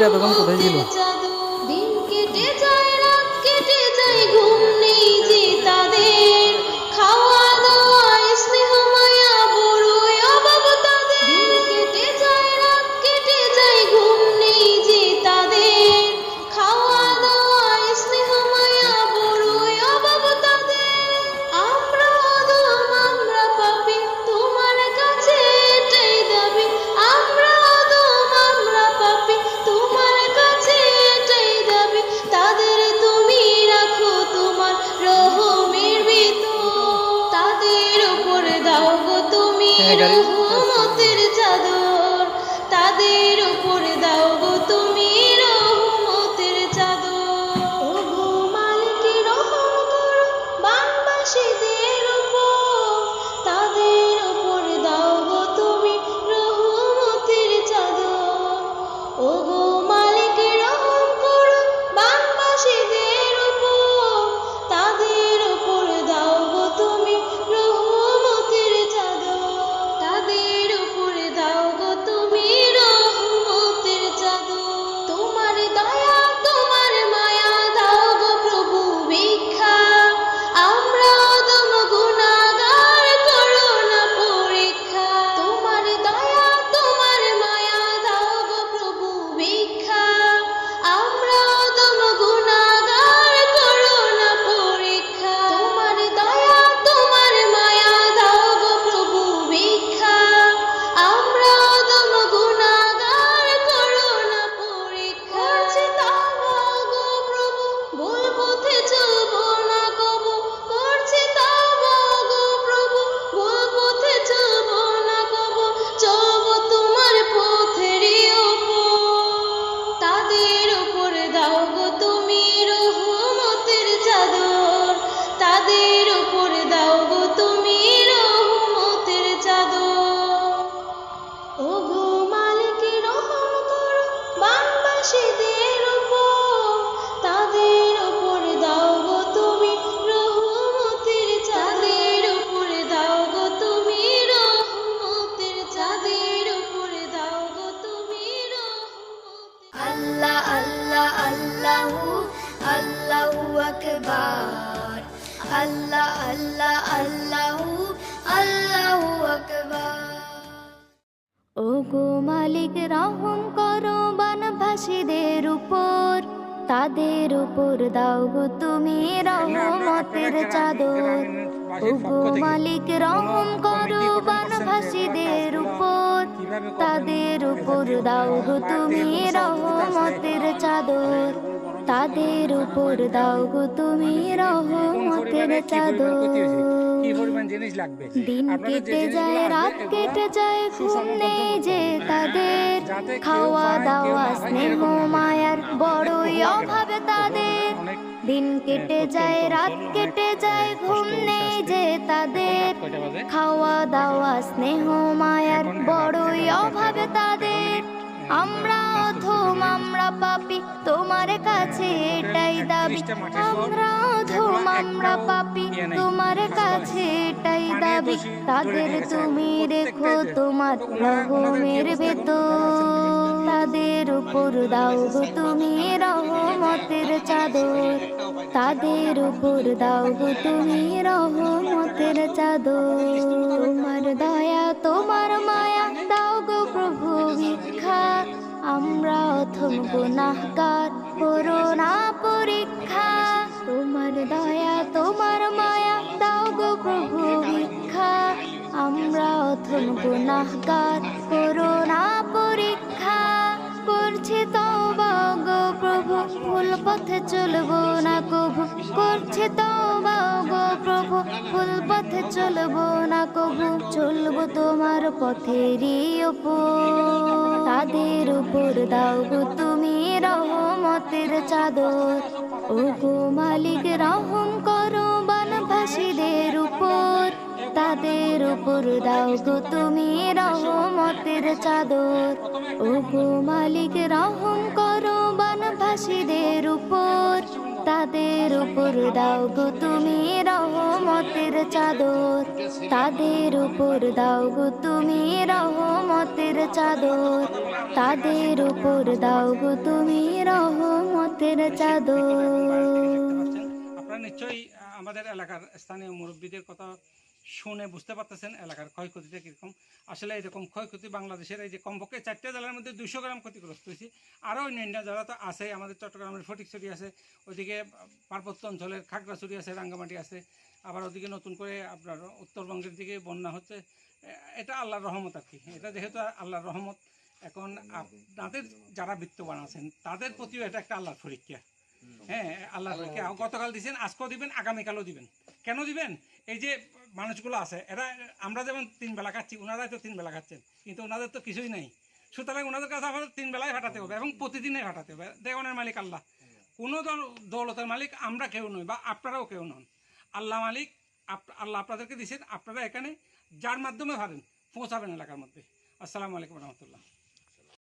এটা এতক্ষণ কোথায় ছিল? ও ও গো মালিক, রহম করো বানভাসীদের উপর। তাদের উপর দাও গো তুমি রহমতের চাদর। ও গো মালিক, রহম করো বানভাসীদের উপর। তাদের উপর দাও গো তুমি রহমতের চাদর। তাদের উপর দাও গো তুমি রহমতের চাদর। দিন কেটে যায় রাত কেটে যায় ঘুম নেই যে তাদের খাওয়া দাওয়া স্নেহ মায়ার বড়ই অভাবে তাদের দিন কেটে যায় রাত কেটে যায় ঘুম ও নেই যে তাদের? খাওয়া দাওয়া স্নেহ মায়ার বড়ই অভাবে তাদের। আমরা অধম আমরা পাপি তোমার কাছে এটাই দাবি। আমরা অধম আমরা পাপি তোমার কাছে এটাই দাবি। তাদের তুমি রেখো তোমার রহমের ভেতর। তাদের উপর দাও তুমি তুমি রহমতের চাদর, তাদের উপর দাও গো তুমি রহমতের চাদর। তোমার দয়া, তোমার মায়া দাও গো প্রভু ভিক্ষা। আমরা অথম গুনাহগার করোনা পরীক্ষা। তোমার দয়া, তোমার মায়া দাও গো প্রভু ভিক্ষা। আমরা অথম গুনাহগার করোনা পরীক্ষা। করছি ভুল পথে চলবো না কভু, করছে তওবা গো প্রভু। ভুল পথে চলবো না কভু, চলবো তোমার পথেরই উপর তাদের উপর দাও গো তুমি রহমতের চাদর। ও গো মালিক, রহম করো বানভাসীদের উপর। তাদের উপর দাও গো তুমি রহমতের চাদর। ও গো মালিক, রহম করো বানভাসীদের উপর, তাদের উপর দাও গো তুমি রহমতের চাদর। তাদের উপর দাও গো তুমি রহমতের চাদর। তাদের উপর দাও গো তুমি রহমতের চাদর। আপনারা নিশ্চয়ই আমাদের এলাকার স্থানীয় মুরব্বীদের কথা শুনে বুঝতে পারতেছেন এলাকার ক্ষয়ক্ষতিটা কীরকম। আসলে এরকম ক্ষয়ক্ষতি বাংলাদেশের এই যে কমপক্ষে চারটে জেলার মধ্যে দুশো গ্রাম ক্ষতিগ্রস্ত হয়েছে। আরও অন্যান্য জেলা তো আছে, আমাদের চট্টগ্রামের ফটিকছড়ি আছে, ওইদিকে পার্বত্য অঞ্চলের খাগড়াছড়ি আছে, রাঙ্গামাটি আছে, আবার ওদিকে নতুন করে আপনার উত্তরবঙ্গের দিকে বন্যা হচ্ছে। এটা আল্লাহর রহমত আর কি। এটা যেহেতু আল্লাহর রহমত, এখন আপনাদের যারা বিত্তবান আছেন, তাদের প্রতিও এটা একটা আল্লাহর পরীক্ষা। হ্যাঁ আল্লাহ গতকাল আজকেও দিবেন আগামীকালও দিবেন। কেন দিবেন? এই যে মানুষগুলো আছে এরা আমরা যেমন তিন বেলা খাচ্ছি ওনারাই তো তিন বেলা খাচ্ছেন কিন্তু ওনাদের তো কিছুই নাই। সুতরাং ওনাদের কাছে আমাদের তিন বেলায় ফাটাতে হবে এবং প্রতিদিনে ফাটাতে হবে। দেওয়ানের মালিক আল্লাহ। কোনো দল- দৌলতের মালিক আমরা কেউ নই বা আপনারাও কেউ নন। আল্লাহ মালিক আল্লাহ আপনাদেরকে দিয়েছেন আপনারা এখানে যার মাধ্যমে ভাবেন পৌঁছাবেন এলাকার মধ্যে। আসসালামু আলাইকুম রহমতুল্লাহ।